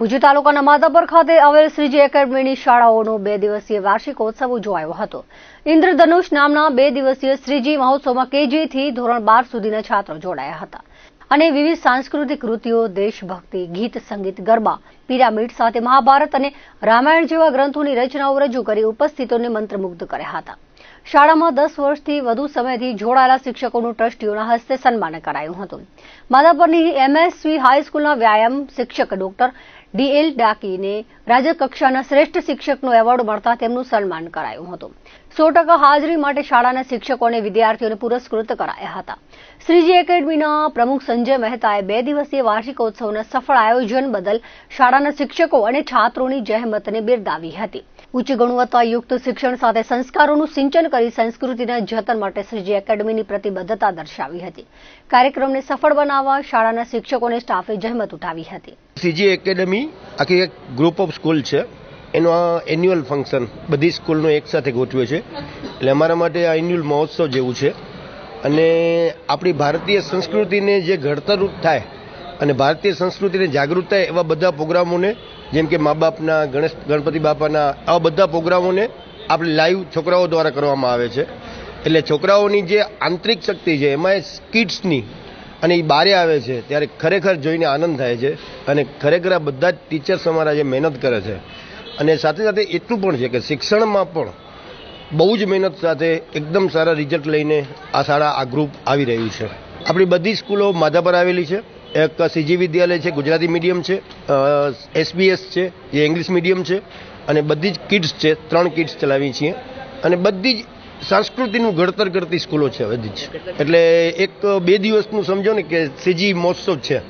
ભુજ તાલુકાના માધાપર ખાતે આવેલ શ્રીજી એકેડમીની શાળાઓનો બે દિવસીય વાર્ષિકોત્સવ ઉજવાયો હતો. ઇન્દ્રધનુષ નામના બે દિવસીય શ્રીજી મહોત્સવમાં કેજીથી ધોરણ બાર સુધીના છાત્રો જોડાયા હતા. અને વિવિધ સાંસ્કૃતિક કૃતિઓ, દેશભક્તિ, ગીત, સંગીત, ગરબા, પિરામિડ સાથે મહાભારત અને રામાયણ જેવા ગ્રંથોની રચનાઓ રજૂ કરી ઉપસ્થિતોને મંત્રમુગ્ધ કર્યા હતા. શાળામાં દસ વર્ષથી વધુ સમયથી જોડાયેલા શિક્ષકોનું ટ્રસ્ટીઓના હસ્તે સન્માન કરાયું હતું. માધાપરની એમએસવી હાઈસ્કૂલના વ્યાયામ શિક્ષક ડોક્ટર ડીએલ ડાકીને રાજ્યકક્ષાના શ્રેષ્ઠ શિક્ષકનો એવોર્ડ મળતા તેમનું સન્માન કરાયું હતું. સો ટકા હાજરી માટે શાળાના શિક્ષકો અને વિદ્યાર્થીઓને પુરસ્કૃત કરાયા હતા. શ્રીજી એકેડમીના પ્રમુખ સંજય મહેતાએ બે દિવસીય વાર્ષિકોત્સવના સફળ આયોજન બદલ શાળાના શિક્ષકો અને છાત્રોની જહેમતને બિરદાવી હતી. ઉચ્ચ ગુણવત્તાયુક્ત શિક્ષણ સાથે સંસ્કારોનું સિંચન કરી સંસ્કૃતિના જતન માટે શ્રીજી એકેડમીની પ્રતિબદ્ધતા દર્શાવી હતી. કાર્યક્રમને સફળ બનાવવા શાળાના શિક્ષકો અને સ્ટાફે જહેમત ઉઠાવી હતી. સીજી એકેડમી આખી એક ગ્રુપ ઓફ સ્કૂલ છે. એનો આ એન્યુઅલ ફંક્શન બધી સ્કૂલનું એકસાથે ગોઠવે છે. એટલે અમારા માટે આ એન્યુઅલ મહોત્સવ જેવું છે. અને આપણી ભારતીય સંસ્કૃતિને જે ઘડતરરૂપ થાય અને ભારતીય સંસ્કૃતિને જાગૃત થાય એવા બધા પ્રોગ્રામોને, જેમ કે મા બાપના, ગણેશ, ગણપતિ બાપાના, આવા બધા પ્રોગ્રામોને આપણે લાઈવ છોકરાઓ દ્વારા કરવામાં આવે છે. એટલે છોકરાઓની જે આંતરિક શક્તિ છે, એમાં કિડ્સની અને એ બારે આવે છે, ત્યારે ખરેખર જોઈને આનંદ થાય છે. અને ખરેખર આ બધા જ ટીચર્સ અમારા જે મહેનત કરે છે. અને સાથે સાથે એટલું પણ છે કે શિક્ષણમાં પણ બહુ જ મહેનત સાથે એકદમ સારા રિઝલ્ટ લઈને આ શાળા, આ ગ્રુપ આવી રહ્યું છે. આપણી બધી સ્કૂલો માધા પર આવેલી છે. એક સીજી વિદ્યાલય છે, ગુજરાતી મીડિયમ છે એસબીએસ છે જે ઇંગ્લિશ મીડિયમ છે. અને બધી જ કિડ્સ છે, ત્રણ કિડ્સ ચલાવી છીએ. અને બધી જ સંસ્કૃતિનું ઘડતર કરતી સ્કૂલો છે બધી જ. એટલે એક બે દિવસનું સમજો ને કે સીજી મહોત્સવ છે.